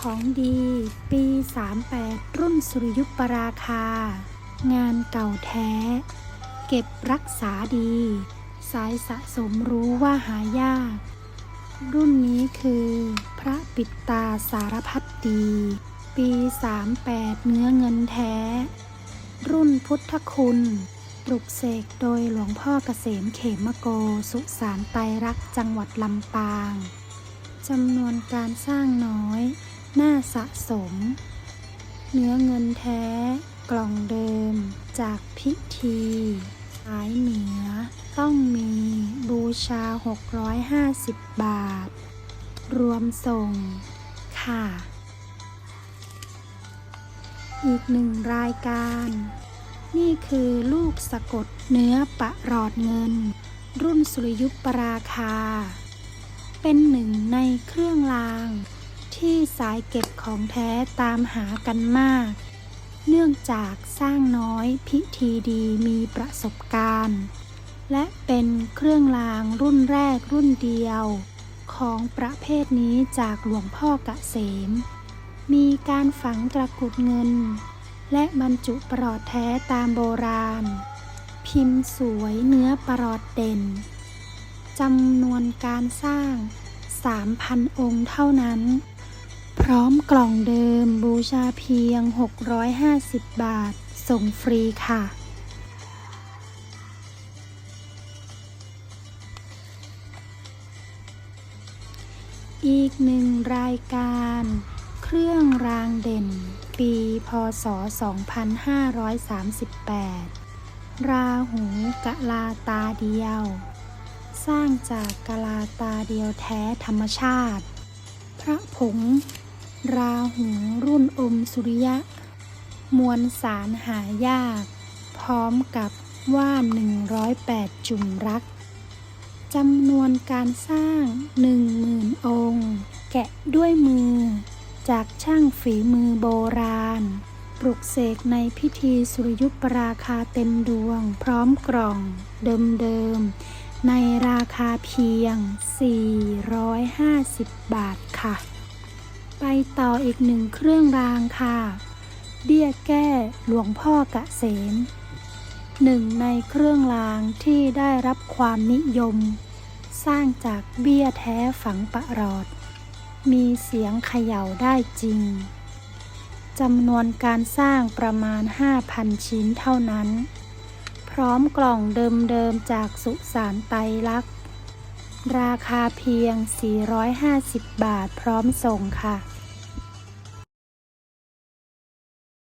ของดีปี 38 รุ่นสุริยุปราคา งานเก่าแท้ เก็บรักษาดี สายสะสมรู้ว่าหายาก รุ่นนี้คือ พระปิดตาสารพัดดี ปี 38 เนื้อเงินแท้ รุ่นพุทธคุณปลุกเสกโดยหลวงพ่อเกษมเขมโก สุสานไตรักจังหวัดลำปางจำนวนการสร้างน้อย น่าสะสม เนื้อเงินแท้กล่องเดิมจากพิธีสายเหนือ ต้องมีบูชา 650 บาท รวมส่ง ค่ะ อีกหนึ่งรายการ นี่คือลูกสะกดเนื้อปะรอดเงิน รุ่นสุริยุปราคา เป็นหนึ่งในเครื่องราง ที่สายเก็บของแท้ตามหากันมาก เนื่องจากสร้างน้อยพิธีดีมีประสบการณ์ และเป็นเครื่องรางรุ่นแรกรุ่นเดียว ของประเภทนี้จากหลวงพ่อกเกษม มีการฝังตะกุดเงิน และบรรจุประหลอดแท้ตามโบราณ พิมพ์สวยเนื้อประหลอดเด่นจำนวนการสร้าง 3,000 องค์เท่านั้น พร้อมกล่องเดิมบูชาเพียง 650 บาท ส่งฟรีค่ะ อีกหนึ่งรายการ เครื่องรางเด่น ปีพศ 2538 ราหูกะลาตาเดียว สร้างจากกะลาตาเดียวแท้ธรรมชาติ พระผง ราหูรุ่นอมสุริยะ มวลสารหายาก พร้อมกับว่าน108 จุ่มรักจำนวนการสร้าง 10,000 องค์ แกะด้วยมือ จากช่างฝีมือโบราณ ปลุกเสกในพิธีสุริยุปราคาเต็มดวง พร้อมกล่องเดิมๆในราคาเพียง 450 บาทค่ะ ไปต่ออีกหนึ่งเครื่องรางค่ะ เบี้ยแก้หลวงพ่อกะเสมหนึ่งในเครื่องรางที่ได้รับความนิยม สร้างจากเบี้ยแท้ฝังประหลอด มีเสียงเขย่าได้จริงจำนวนการสร้างประมาณ 5,000 ชิ้นเท่านั้น พร้อมกล่องเดิมๆจากสุสานไตรลักษณ์ ราคาเพียง 450 บาทพร้อมส่งค่ะ